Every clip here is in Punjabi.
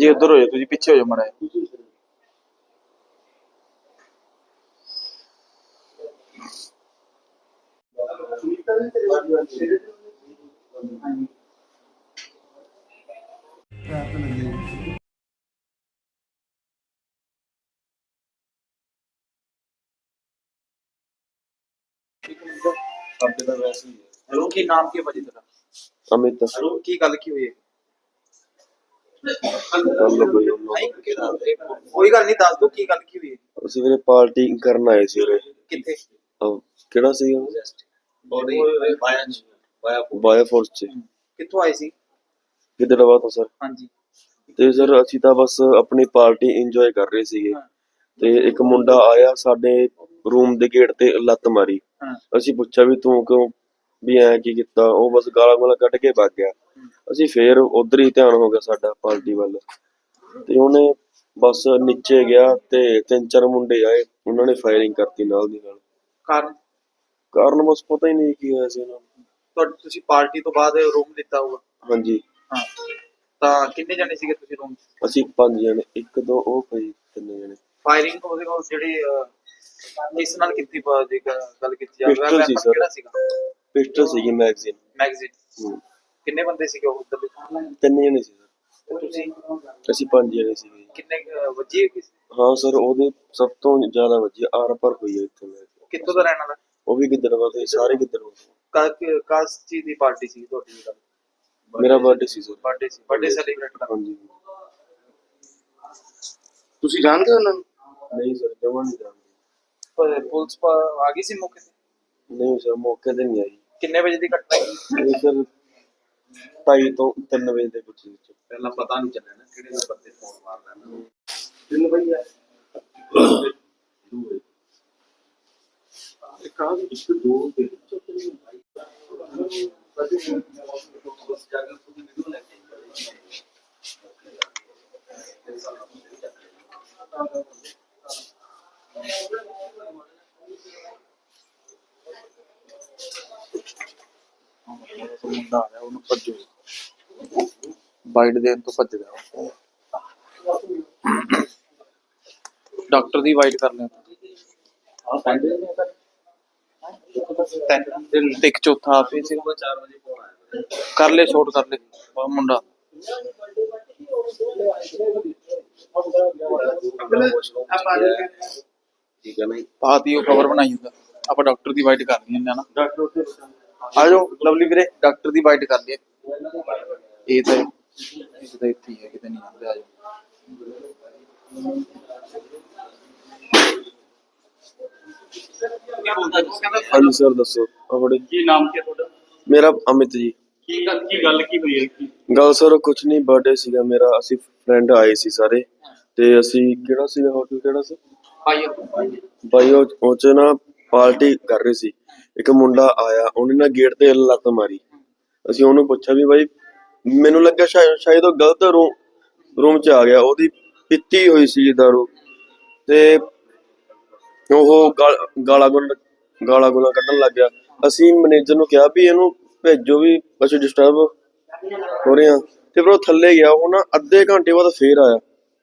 ਭਾਜੀ ਉੱਧਰ ਹੋ ਜਾਓ ਤੁਸੀਂ ਪਿੱਛੇ ਹੋ ਜਾਓ ਮੜਾ ਸਾਡੇ ਦਾ ਵੈਸੇ ਹੀ ਹੈ ਹਲੋ ਕੀ ਨਾਮ ਕੀ ਹੈ ਭਾਜੀ ਤੁਹਾਡਾ ਅਮਿਤ ਹਲੋ ਕੀ ਗੱਲ ਕੀ ਹੋਈ ਹੈ ਗੱਲ ਕੋਈ ਕੋਈ ਗੱਲ ਨਹੀਂ ਦੱਸ ਦੋ ਕੀ ਗੱਲ ਕੀ ਹੋਈ ਅਸੀਂ ਵੀਰੇ ਪਾਰਟੀ ਕਰਨ ਆਏ ਸੀ ਉਰੇ। ਕਿੱਥੇ? ਅਹ ਕਿਹੜਾ ਸੀ ਬੋਡੀ ਬਾਇਆ ਬਾਇਆ ਫੋਰਸ ਚ। ਕਿੱਥੋਂ ਆਏ ਸੀ? ਗਿੱਦੜਵਾ ਤੋਂ ਸਰ। ਹਾਂਜੀ। ਤੇ ਸਰ ਅਸੀਂ ਤਾਂ ਬਸ ਆਪਣੀ ਪਾਰਟੀ ਇੰਜੋਏ ਕਰ ਰਹੇ ਸੀਗੇ। ਹਾਂ। ਤੇ ਇੱਕ ਮੁੰਡਾ ਆਇਆ ਸਾਡੇ ਰੂਮ ਦੇ ਗੇਟ ਤੇ ਲੱਤ ਮਾਰੀ। ਹਾਂ। ਅਸੀਂ ਪੁੱਛਿਆ ਵੀ ਤੂੰ ਕਿਉਂ ਵੀ ਐ ਕੀ ਕੀਤਾ? ਉਹ ਬਸ ਗਾਲਾਂ ਗਾਲਾਂ ਕੱਢ ਕੇ ਭੱਜ ਗਿਆ। ਅਸੀਂ ਫੇਰ ਉਧਰ ਹੀ ਧਿਆਨ ਹੋ ਗਿਆ ਸਾਡਾ ਪਾਰਟੀ ਵੱਲ। ਤੇ ਉਹਨੇ ਬਸ ਨੀਚੇ ਗਿਆ ਤੇ ਤਿੰਨ ਚਾਰ ਮੁੰਡੇ ਆਏ ਉਹਨਾਂ ਨੇ ਫਾਇਰਿੰਗ ਕਰਤੀ ਨਾਲ ਦੀ ਨਾਲ। ਕਾਰਨ? ਕਾਰਨ ਬਸ ਪਤਾ ਹੀ ਨਹੀਂ ਕੀ ਹੋਇਆ ਸੀ ਉਹਨਾਂ ਨੂੰ। ਤੁਹਾਡੀ ਤੁਸੀਂ ਪਾਰਟੀ ਤੋਂ ਬਾਅਦ ਰੂਮ ਲਿੱਤਾ ਹੋਊਗਾ? ਹਾਂਜੀ। ਹਾਂ। ਤਾਂ ਕਿੰਨੇ ਜਣੇ ਸੀਗੇ ਤੁਸੀਂ ਰੂਮ ਅਸੀਂ ਪੰਜ ਜਣੇ ਇੱਕ ਦੋ ਉਹ ਪਈ ਤਿੰਨ ਜਣੇ। ਫਾਇਰਿੰਗ ਉਹਦੇ ਕੋਲ ਜਿਹੜੀ ਅਹ, ਕਿਸ ਨਾਲ ਕੀਤੀ ਪ- ਜੇ ਗ- ਗੱਲ ਕੀਤੀ ਜਾਵੇ Pistol ਸੀ sir। ਕਿਹੜਾ ਸੀਗਾ? ਪਿਸਟਲ ਸੀਗੀ ਮੈਗਜ਼ੀਨ ਮੈਗਜ਼ੀਨ ਕਿੰਨੇ ਬੰਦੇ ਸੀਗੇ ਉਹ ਉੱਧਰ ਤਿੰਨ ਜਣੇ ਸੀ। ਤੁਸੀਂ? ਅਸੀਂ ਪੰਜ ਜਣੇ ਸੀਗੇ ਕਿੰਨੇ ਕੁ ਵਜੇ ਕਿਸ ਹਾਂ ਸਰ ਉਹਦੇ ਸਭ ਤੋਂ ਜ਼ਿਆਦਾ ਵੱਜੀ ਆਰ ਪਰ ਹੋਈ ਹੈ ਇੱਥੇ ਮੈਂ। ਕਿੱਥੋਂ ਦਾ ਰਹਿਣ ਵਾਲਾ? ਉਹ ਵੀ ਗਿੱਦੜਵਾ ਤੇ ਸਾਰੇ ਗਿੱਦੜਵਾ ਤੋਂ। ਕਾ- ਕਾਸ ਚੀਜ਼ ਦੀ ਪਾਰਟੀ ਸੀ ਤੁਹਾਡੀ? ਜਿਹੜਾ ਮੇਰਾ ਬਰਥਡੇ ਸੀ ਸਰ। ਬਰਥਡੇ ਸੀ ਬਰਥਡੇ ਸੈਲੀਬ੍ਰੇਟ ਕਰ ਹਾਂਜੀ। ਤੁਸੀਂ ਜਾਣਦੇ ਹੋ ਉਹਨਾਂ ਨੂੰ? ਨਹੀਂ ਸਰ ਜਮਾ ਨਹੀਂ ਜਾਣਦੇ। ਪਰ ਪੁਲਿਸ ਪਾ- ਆ ਗਈ ਸੀ ਮੌਕੇ ਤੇ? ਨਹੀਂ ਸਰ ਮੌਕੇ ਤੇ ਨਹੀਂ ਆਈ। ਕਿੰਨੇ ਵਜੇ ਦੀ ਘਟਨਾ ਹੈ ਇਹ ਸਰ ਢਾਈ ਤੋਂ 3 ਵਜੇ ਦੇ ਵਿੱਚ ਵਿੱਚ। ਪਹਿਲਾਂ ਪਤਾ ਨਹੀਂ ਚੱਲਿਆ ਨਾ ਕਿਹੜੇ ਨੰਬਰ ਤੇ ਫੋਨ ਮਾਰਦਾ ਨਾ ਤਿੰਨ ਵਜੇ ਆ। ਇੱਕ ਆ ਇੱਕ ਦੋ ਤੇ। ਮੁੰਡਾ ਭੱਜੋ। ਬਾਈਟ ਦੇਣ ਤੋਂ ਭੱਜਦਾ ਉਹ। ਡਾਕਟਰ ਦੀ ਵਾਈਟ ਕਰ ਲਿਆ। ਤਿੰਨ ਦਿਨ ਤੇ ਇੱਕ ਚੌਥਾ ਆਪੇ ਸੀਗਾ 4 ਵਜੇ ਫੋਨ ਆਇਆ ਕਰ ਲੈ। ਸ਼ੋਟ ਕਰ ਲੈ ਮੁੰਡਾ ਪਾਤੀ ਉਹ ਕਵਰ ਬਣਾਈ ਹੁੰਦਾ ਆਪਾਂ ਡਾਕਟਰ ਦੀ ਵਾਈਟ ਕਰ ਲਈਏ ਨਾ। ਡਾਕਟਰ ਆ ਜਾਓ ਲਵਲੀ ਵੀਰੇ ਡਾਕਟਰ ਦੀ ਵਾਈਟ ਕਰ ਲਈਏ। ਇਹ ਤਾਂ ਇਹ ਤਾਂ ਇੱਥੇ ਹੀ ਹੈ ਕਿਤੇ ਨਹੀਂ ਆਉਂਦੇ ਆ ਜਾਓ। ਹਾਂਜੀ ਸਰ ਦੱਸੋ। ਆਪਣੇ ਕੀ ਨਾਮ ਕੀ ਤੁਹਾਡਾ? ਮੇਰਾ ਅਮਿਤ ਜੀ। ਕੀ ਗੱਲ ਕੀ ਗੱਲ ਕੀ ਹੋਈ ਹੈ? ਕੀ ਗੱਲ ਸਰ ਕੁਝ ਨਹੀਂ ਬਰਥਡੇ ਸੀਗਾ ਮੇਰਾ। ਅਸੀਂ ਫਰੈਂਡ ਆਏ ਸੀ ਸਾਰੇ। ਤੇ ਅਸੀਂ ਕਿਹੜਾ ਸੀਗਾ ਹੋਟਲ ਕਿਹੜਾ ਸੀ ਭਾਈ ਉਹ ਉਹ 'ਚ ਨਾ ਪਾਰਟੀ ਕਰ ਰਹੇ ਸੀ। ਇੱਕ ਮੁੰਡਾ ਆਇਆ ਉਹਨੇ ਨਾ ਗੇਟ ਤੇ ਲੱਤ ਮਾਰੀ। ਅਸੀਂ ਉਹਨੂੰ ਪੁੱਛਿਆ ਵੀ ਭਾਈ ਮੈਨੂੰ ਲੱਗਾ ਸ਼ਾਇਦ ਉਹ ਗਲਤ ਰੂਮ ਰੂਮ 'ਚ ਆ ਗਿਆ ਉਹਦੀ ਪੀਤੀ ਹੋਈ ਸੀ ਦਾਰੂ ਤੇ ਉਹ ਗਾਲ- ਗਾਲਾਂ ਗੁਲ ਗਾਲਾਂ ਕੱਢਣ ਲੱਗ ਗਿਆ। ਅਸੀਂ ਮੈਨੇਜਰ ਨੂੰ ਕਿਹਾ ਵੀ ਇਹਨੂੰ ਭੇਜੋ ਵੀ ਅਸੀਂ ਡਿਸਟਰਬ ਹੋ ਰਹੇ ਹਾਂ। ਤੇ ਫਿਰ ਉਹ ਥੱਲੇ ਗਿਆ ਉਹ ਨਾ ਅੱਧੇ ਘੰਟੇ ਬਾਅਦ ਫੇਰ ਆਇਆ।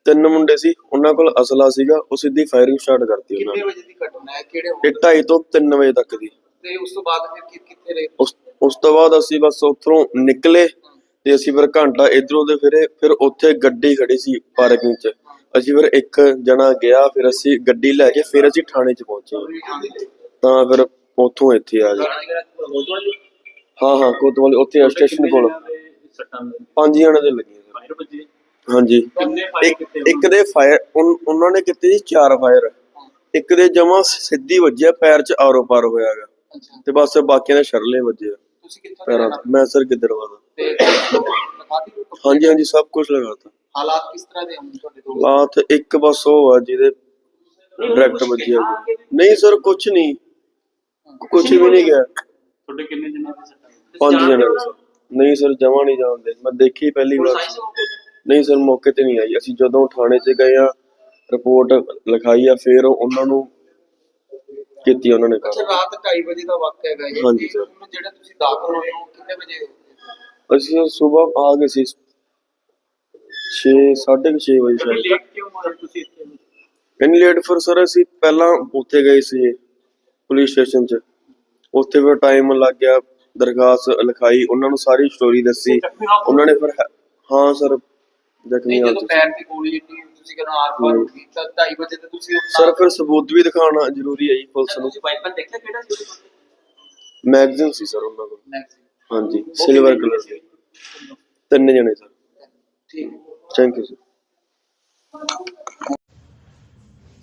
ਤਿੰਨ ਮੁੰਡੇ ਸੀ ਉਹਨਾਂ ਕੋਲ ਅਸਲਾ ਸੀਗਾ ਉਹ ਸਿੱਧੀ ਫਾਇਰਿੰਗ ਸਟਾਰਟ ਕਰਤੀ ਉਹਨਾਂ ਕਿੰਨੇ ਨੇ ਵਜੇ ਦੀ ਘਟਨਾ ਹੈ? ਕਿਹੜੇ ਇਹ ਢਾਈ ਤੋਂ 3 ਵਜੇ ਤੱਕ ਦੀ। ਤੇ ਉਸ ਤੋਂ ਬਾਅਦ ਫਿਰ ਕਿ- ਕਿੱਥੇ ਰਹੇ? ਉਸ ਉਸ ਤੋਂ ਬਾਅਦ ਅਸੀਂ ਬਸ ਉੱਥੋਂ ਨਿਕਲੇ ਤੇ ਅਸੀਂ ਫਿਰ ਘੰਟਾ ਇਧਰੋਂ ਦੇ ਫਿਰੇ ਫਿਰ ਉੱਥੇ ਗੱਡੀ ਖੜੀ ਸੀ ਪਾਰਕਿੰਗ 'ਚ। ਅਸੀਂ ਫਿਰ ਇੱਕ ਜਣਾ ਗਿਆ ਫਿਰ ਅਸੀਂ ਗੱਡੀ ਲੈ ਕੇ ਫਿਰ ਅਸੀਂ ਥਾਣੇ 'ਚ ਪਹੁੰਚੇ। ਤਾਂ ਫਿਰ ਉੱਥੋਂ ਇੱਥੇ ਆ ਗਏ। ਹਾਂ ਹਾਂ ਕੋਤਵਾਲੀ ਉੱਥੇ ਸਟੇਸ਼ਨ ਕੋਲ। ਪੰਜ ਜਣੇ ਦੇ ਲੱਗੇ। ਹਾਂਜੀ। ਇੱਕ ਇੱਕ ਦੇ ਫਾਇਰ ਉਹਨਾਂ ਨੇ ਕੀਤੇ ਜੀ ਚਾਰ ਫਾਇਰ ਇੱਕ ਦੇ ਜਮਾ ਸਿੱਧੀ ਵੱਜਿਆ ਪੈਰ 'ਚ ਆਰੋ ਪਾਰ ਹੋਇਆਗਾ ਤੇ ਬਸ ਬਾਕੀਆਂ ਦੇ ਸ਼ਰਲੇ ਵੱਜੇ ਆ। ਤੁਸੀਂ ਕਿੱਥੋਂ ਦੇ ਪੈਰਾਂ ਰਹਿਣ ਤੇ। ਮੈਂ ਸਰ ਗਿੱਦੜਵਾ ਦਾ ਤੇ? ਹਾਂਜੀ ਹਾਂਜੀ ਸਭ ਕੁਝ ਲਗਾਤਾ। ਹਾਲਾਤ ਕਿਸ ਤਰ੍ਹਾਂ ਦੇ ਹਨ ਤੁਹਾਡੇ ਦੋਸਤ? ਬਾਤ ਇੱਕ ਬਸ ਉਹ ਆ ਜਿਹਦੇ ਡਾਇਰੈਕਟ ਵੱਜਿਆ ਨਹੀਂ ਸਰ ਕੁਝ ਨਹੀਂ। ਕੁਝ ਵੀ ਨਹੀਂ ਗਿਆ। ਤੁਹਾਡੇ ਕਿੰਨੇ ਜਣੇ ਦੇ ਸੱਟਾਂ ਪੰਜ ਜਣੇ ਨੇ ਸਰ ਨਹੀਂ ਸਰ ਜਮਾ ਨਹੀਂ ਜਾਣਦੇ। ਮੈਂ ਦੇਖੀ ਪਹਿਲੀ ਵਾਰ। ਨਹੀਂ ਸਰ ਮੌਕੇ ਤੇ ਨਹੀਂ ਆਈ। ਅਸੀਂ ਜਦੋਂ ਥਾਣੇ 'ਚ ਗਏ ਆ ਰਿਪੋਰਟ ਲਿਖਾਈ ਆ ਫਿਰ ਉਹਨਾਂ ਨੂੰ ਕੀਤੀ ਉਹਨਾਂ ਨੇ। ਅੱਛਾ ਰਾਤ 2:30 ਵਜੇ ਦਾ ਵਕਤ ਹੈਗਾ ਹਾਂਜੀ ਸਰ। ਹੁਣ ਜਿਹੜੇ ਤੁਸੀਂ ਦਾਖਲ ਹੋਏ ਹੋ ਕਿੰਨੇ ਵਜੇ ਅਸੀਂ ਸਵੇਰ ਆ ਗਏ ਸੀ। 6 6:30 ਵਜੇ ਸ਼ਾਇਦ। ਲੇਟ ਕਿਉਂ ਹੋਇਆ ਤੁਸੀਂ ਇੱਥੇ? ਇੰਨੀ ਲੇਟ ਫਿਰ ਸਰ ਅਸੀਂ ਪਹਿਲਾਂ ਉੱਥੇ ਗਏ ਸੀ ਪੁਲਿਸ ਸਟੇਸ਼ਨ 'ਚ। ਉੱਥੇ ਫਿਰ ਟਾਈਮ ਲੱਗ ਗਿਆ ਦਰਖਾਸਤ ਲਿਖਾਈ ਉਹਨਾਂ ਨੂੰ ਸਾਰੀ ਸਟੋਰੀ ਦੱਸੀ। ਉਹਨਾਂ ਨੇ ਫਿਰ ਹੈ- ਸਰ ਜ਼ਖਮੀ ਨਹੀਂ ਹਾਲਤ ਜਦੋਂ ਪੈਰ ਦੀ ਗੋਲੀ ਇੰਨੀ ਤੁਸੀਂ ਕਹਿੰਦੇ ਆਰ ਪਾਰ ਗਈ ਤਾਂ 2:30 ਵਜੇ ਤੇ ਤੁਸੀਂ ਸਰ ਫਿਰ ਸਬੂਤ ਵੀ ਦਿਖਾਉਣਾ ਜ਼ਰੂਰੀ ਹੈ ਜੀ ਪੁਲਿਸ ਨੂੰ। ਤੁਸੀਂ ਵਾਈਪਰ ਦੇਖਿਆ ਕਿਹੜਾ ਸੀ ਮੈਗਜ਼ੀਨ ਸੀ ਸਰ ਉਹਨਾਂ ਕੋਲ. ਹਾਂਜੀ ਸਿਲਵਰ ਕਲਰ ਦੀ ਤਿੰਨ ਜਣੇ ਸਰ। ਠੀਕ। ਥੈਂਕ ਯੂ ਸਰ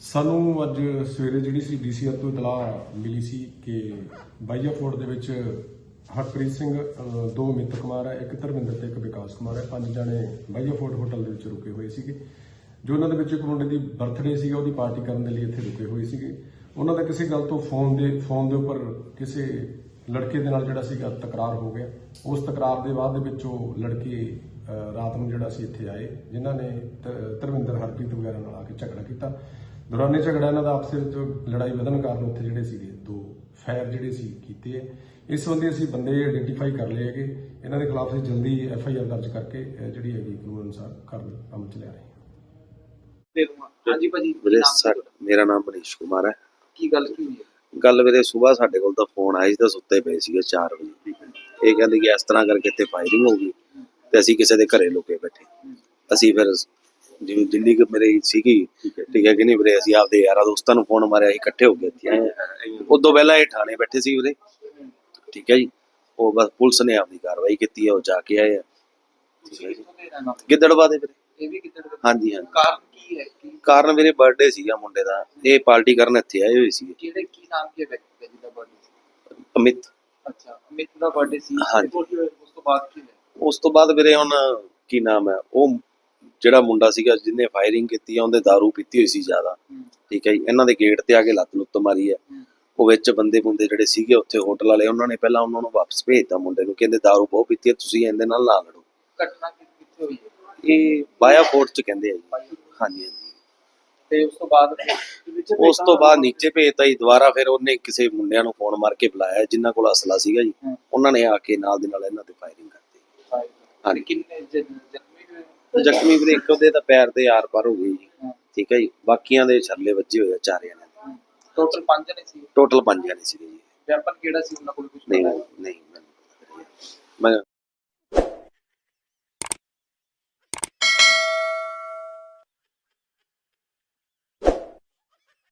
ਸਾਨੂੰ ਅੱਜ ਸਵੇਰੇ ਜਿਹੜੀ ਸੀ ਡੀਸੀਆਰ ਤੋਂ ਇਤਲਾਹ ਮਿਲੀ ਸੀ ਕਿ ਬਾਈਆ ਫੋਰਟ ਦੇ ਵਿੱਚ ਹਰਪ੍ਰੀਤ ਸਿੰਘ ਦੋ ਮਿੱਤਰ ਕੁਮਾਰ ਹੈ ਇੱਕ ਧਰਮਿੰਦਰ ਤੇ ਇੱਕ ਵਿਕਾਸ ਕੁਮਾਰ ਹੈ। ਪੰਜ ਜਣੇ ਬਾਈਆ ਫੋਰਟ ਹੋਟਲ ਦੇ ਵਿੱਚ ਰੁਕੇ ਹੋਏ ਸੀਗੇ। ਜੋ ਉਹਨਾਂ ਦੇ ਵਿੱਚ ਇੱਕ ਮੁੰਡੇ ਦੀ ਬਰਥਡੇ ਸੀਗਾ, ਉਹਦੀ ਪਾਰਟੀ ਕਰਨ ਦੇ ਲਈ ਇੱਥੇ ਰੁਕੇ ਹੋਏ ਸੀਗੇ। ਉਹਨਾਂ ਦਾ ਕਿਸੇ ਗੱਲ ਤੋਂ ਫੋਨ ਦੇ ਫੋਨ ਦੇ ਉੱਪਰ ਕਿਸੇ ਲੜਕੇ ਦੇ ਨਾਲ ਜਿਹੜਾ ਸੀਗਾ ਤਕਰਾਰ ਹੋ ਗਿਆ। ਉਸ ਤਕਰਾਰ ਦੇ ਬਾਅਦ ਦੇ ਵਿੱਚ ਉਹ ਲੜਕੇ ਰਾਤ ਨੂੰ ਜਿਹੜਾ ਸੀ ਇੱਥੇ ਆਏ, ਜਿਨ੍ਹਾਂ ਨੇ ਧਰਮਿੰਦਰ, ਹਰਪ੍ਰੀਤ ਵਗੈਰਾ ਨਾਲ ਆ ਕੇ ਝਗੜਾ ਕੀਤਾ। ਦੌਰਾਨੇ ਝਗੜਾ ਇਹਨਾਂ ਦਾ ਆਪਸ ਵਿੱਚ ਲੜਾਈ ਵਧਣ ਕਾਰਨ ਉੱਥੇ ਜਿਹੜੇ ਸੀਗੇ, ਦੋ ਫਾਇਰ ਜਿਹੜੇ ਸੀ ਕੀਤੇ ਹੈ ਇਸ ਸੰਬੰਧੀ ਅਸੀਂ ਬੰਦੇ ਆਇਡੈਂਟੀਫਾਈ ਕਰ ਲਏ ਹੈਗੇ। ਇਹਨਾਂ ਦੇ ਖਿਲਾਫ ਅਸੀਂ ਜਲਦੀ ਐਫ ਆਈ ਆਰ ਦਰਜ ਕਰਕੇ ਜਿਹੜੀ ਹੈਗੀ ਕਾਨੂੰਨ ਅਨੁਸਾਰ ਕਾਰਵਾਈ ਅਮਲ ਚ ਲਿਆ ਰਹੇ ਹਾਂਜੀ ਭਾਜੀ ਵੀਰੇ? ਮੇਰਾ ਨਾਮ ਮਨੀਸ਼ ਕੁਮਾਰ ਹੈ। ਕੀ ਗੱਲ ਕੀ ਹੋਈ ਗੱਲ ਵੀਰੇ ਸਵੇਰ ਸਾਡੇ ਕੋਲ ਤਾਂ ਫੋਨ ਆਇਆ ਸੀ ਤਾਂ ਸੁੱਤੇ ਪਏ ਸੀਗੇ 4 ਵਜੇ। ਇਹ ਕਹਿੰਦੇ ਕਿ ਇਸ ਤਰ੍ਹਾਂ ਕਰਕੇ ਇੱਥੇ ਫਾਇਰਿੰਗ ਹੋ ਗਈ ਤੇ ਅਸੀਂ ਕਿਸੇ ਦੇ ਘਰੇ ਲੁਕੇ ਬੈਠੇ। ਅਸੀਂ ਫਿਰ ਜਿਵੇਂ ਦਿੱਲੀ ਕਿ ਮੇਰੇ ਸੀਗੀ ਠੀਕ ਹੈ ਕਿ ਨਹੀਂ ਵੀਰੇ ਅਸੀਂ ਆਪਦੇ ਯਾਰਾਂ ਦੋਸਤਾਂ ਨੂੰ ਫੋਨ ਮਾਰਿਆ ਅਸੀਂ ਇਕੱਠੇ ਹੋ ਗਏ ਇੱਥੇ ਉਦੋਂ ਪਹਿਲਾਂ ਇਹ ਥਾਣੇ ਬੈਠੇ ਸੀ ਵੀਰੇ। ਠੀਕ ਹੈ ਜੀ। ਉਹ ਬਸ ਪੁਲਿਸ ਨੇ ਆਪਦੀ ਕਾਰਵਾਈ ਕੀਤੀ ਹੈ ਉਹ ਜਾ ਕੇ ਆਏ ਆ? ਗਿੱਦੜਵਾ ਦੇ ਵੀਰੇ। ਇਹ ਵੀ ਕਿੱਧਰ ਦੇ ਹਾਂਜੀ ਹਾਂਜੀ ਕਾਰਨ ਕੀ ਹੈ ਕੀ ਕਾਰਨ ਵੀਰੇ ਬਰਥਡੇ ਸੀਗਾ ਮੁੰਡੇ ਦਾ ਇਹ ਪਾਰਟੀ ਕਰਨ ਇੱਥੇ ਆਏ ਹੋਏ ਸੀ ਕਿਹੜੇ ਕੀ ਨਾਮ ਕੀ ਹੈ ਵਿਅਕਤੀ ਦਾ ਜਿਹਦਾ ਬਰਥਡੇ ਅਮਿਤ ਅੱਛਾ ਅਮਿਤ ਦਾ ਬਰਥਡੇ ਸੀ ਹਾਂਜੀ। ਤੇ ਉਸ ਤੋਂ ਬਾਅਦ ਕੀ ਹੋਇਆ ਉਸ ਤੋਂ ਬਾਅਦ ਵੀਰੇ ਹੁਣ ਕੀ ਨਾਮ ਹੈ ਉਹ ਜਿਹੜਾ ਮੁੰਡਾ ਸੀਗਾ ਜਿਹਨੇ ਫਾਇਰਿੰਗ ਕੀਤੀ ਆ ਉਹਦੇ दारू ਪੀਤੀ ਹੋਈ ਸੀ ਜ਼ਿਆਦਾ ਹੂੰ, ਠੀਕ ਹੈ ਜੀ ਇਹਨਾਂ ਦੇ ਗੇਟ ਤੇ ਆ ਕੇ ਲੱਤ ਲੁੱਤ ਮਾਰੀ ਹੈ ਹੂੰ, ਉਹ ਵਿੱਚ ਬੰਦੇ ਬੰਦੇ ਜਿਹੜੇ ਸੀਗੇ ਉੱਥੇ ਹੋਟਲ ਵਾਲੇ ਉਹਨਾਂ ਨੇ ਪਹਿਲਾਂ ਉਹਨਾਂ ਨੂੰ ਵਾਪਸ ਭੇਜਤਾ ਮੁੰਡੇ ਨੂੰ ਕਹਿੰਦੇ दारू ਬਹੁਤ ਪੀਤੀ ਹੈ ਤੁਸੀਂ ਇਹਦੇ ਨਾਲ ਨਾ ਲੜੋ ਘਟਨਾ ਕਿ- ਕਿੱਥੇ ਹੋਈ ਹੈ ਇਹ ਬਾਇਆ ਫੋਰਟ ਚ ਕਹਿੰਦੇ ਆ ਜੀ। ਹਾਂਜੀ ਹਾਂਜੀ। ਤੇ ਉਸ ਤੋਂ ਬਾਅਦ ਉਸ ਤੋਂ ਬਾਅਦ ਨੀਚੇ ਭੇਜਤਾ ਜੀ। ਦੁਬਾਰਾ ਫਿਰ ਉਹਨੇ ਕਿਸੇ ਮੁੰਡਿਆਂ ਨੂੰ ਫੋਨ ਮਾਰ ਕੇ ਬੁਲਾਇਆ ਜਿਨ੍ਹਾਂ ਕੋਲ ਅਸਲਾ ਸੀਗਾ ਜੀ। ਉਹਨਾਂ ਨੇ ਆ ਕੇ ਨਾਲ ਦੇ ਨਾਲ ਇਹਨਾਂ ਤੇ ਫਾਇਰਿੰਗ ਕਰਤੀ। ਹਾਂਜੀ। ਕਿੰਨੇ ਜ਼ਖਮੀ ਵੀਰੇ ਇੱਕ ਉਹਦੇ ਤਾਂ ਪੈਰ ਤੇ ਆਰ ਪਾਰ ਹੋ ਗਈ ਜੀ। ਠੀਕ ਹੈ ਜੀ। ਬਾਕੀਆਂ ਦੇ ਛੱਲੇ ਵੱਜੇ ਹੋਏ ਆ ਚਾਰਿਆਂ ਦੇ ਟੋਟਲ ਪੰਜ ਨੇ ਸੀ? ਟੋਟਲ ਪੰਜ ਜਣੇ ਸੀਗੇ ਜੀ। ਵੈਪਨ ਕਿਹੜਾ ਸੀ? ਉਹਨਾਂ ਕੋਲ ਕੁਝ ਨਹੀਂ ਨਹੀਂ